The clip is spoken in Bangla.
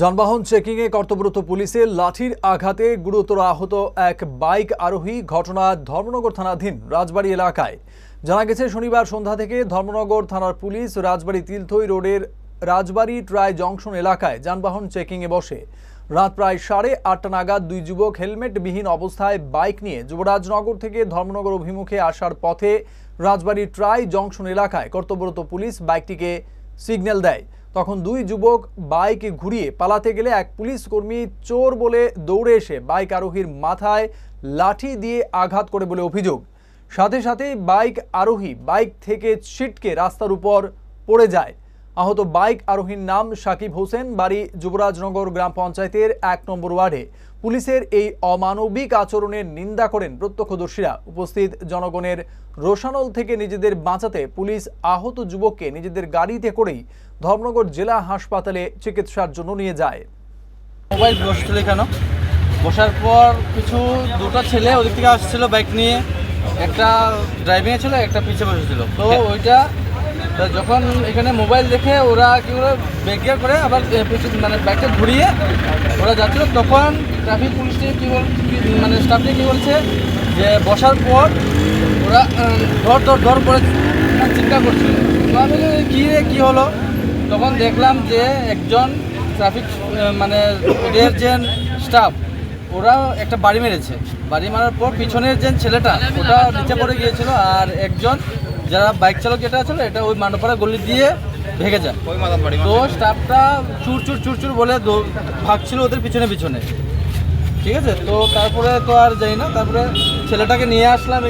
যানবাহন চেকিংয়ে কর্তব্যরত পুলিশের লাঠির আঘাতে গুরুতর আহত এক বাইক আরোহী ঘটনা ধর্মনগর থানাধীন রাজবাড়ী এলাকায়। জানা গেছে, শনিবার সন্ধ্যা থেকে ধর্মনগর থানার পুলিশ রাজবাড়ী তিলথই রোডের রাজবাড়ী ট্রাই জংশন এলাকায় যানবাহন চেকিংয়ে বসে। রাত প্রায় সাড়ে আটটা নাগাদ দুই যুবক হেলমেটবিহীন অবস্থায় বাইক নিয়ে যুবরাজনগর থেকে ধর্মনগর অভিমুখে আসার পথে রাজবাড়ী ট্রাই জংশন এলাকায় কর্তব্যরত পুলিশ বাইকটিকে সিগন্যাল দেয়। তখন দুই যুবক বাইক ঘুরিয়ে পালাতে গেলে এক পুলিশ কর্মী চোর বলে দৌড়ে এসে বাইক আরোহীর মাথায় লাঠি দিয়ে আঘাত করে বলে অভিযোগ। সাথে সাথেই বাইক আরোহী বাইক থেকে ছিটকে রাস্তার উপর পড়ে যায়। আহত বাইক আরোহীর নাম সাকিব হোসেন বাড়ি যুবরাজনগর গ্রাম পঞ্চায়েতের এক নম্বর ওয়ার্ডে। পুলিশের এই অমানবিক আচরণের নিন্দা করেন প্রত্যক্ষদর্শীরা। উপস্থিত জনগণের রোশানল থেকে নিজেদের বাঁচাতে পুলিশ আহত যুবককে নিজেদের গাড়িতে করেই ধর্মনগর জেলা হাসপাতালে চিকিৎসার জন্য নিয়ে যায়। মোবাইল বসছিল এখানে। বসার পর কিছু দুটো ছেলে ওদিক থেকে আসছিল বাইক নিয়ে। একটা ড্রাইভিংয়ে ছিল একটা পিছে বসেছিল। তো ওইটা তা যখন এখানে মোবাইল দেখে ওরা কি করে ব্রেক করে আবার মানে বাইকটা ঘুরিয়ে ওরা যাচ্ছিল, তখন ট্রাফিক পুলিশটি কী বল মানে স্টাফটি কী বলছে যে বসার পর ওরা ধর ধর ধর করে চিন্তা করছিল। তো কী রে, কী হলো? তখন দেখলাম যে একজন ট্রাফিক মানে ওদের যে স্টাফ ওরা একটা বাড়ি মেরেছে। বাড়ি মারার পর পিছনের যে ছেলেটা, ওটা নিচে পড়ে গিয়েছিল আর একজন যারা বাইক চালক যেটা আছে এটা ওই মান্ডপাড়া গলি দিয়ে ভেঙে যায়। তো স্টাফটা চুর চুর চুর চুর বলে ভাগছিল ওদের পিছনে পিছনে। ঠিক আছে? তো তারপরে তো আর যাই না তারপরে ছেলেটাকে নিয়ে আসলাম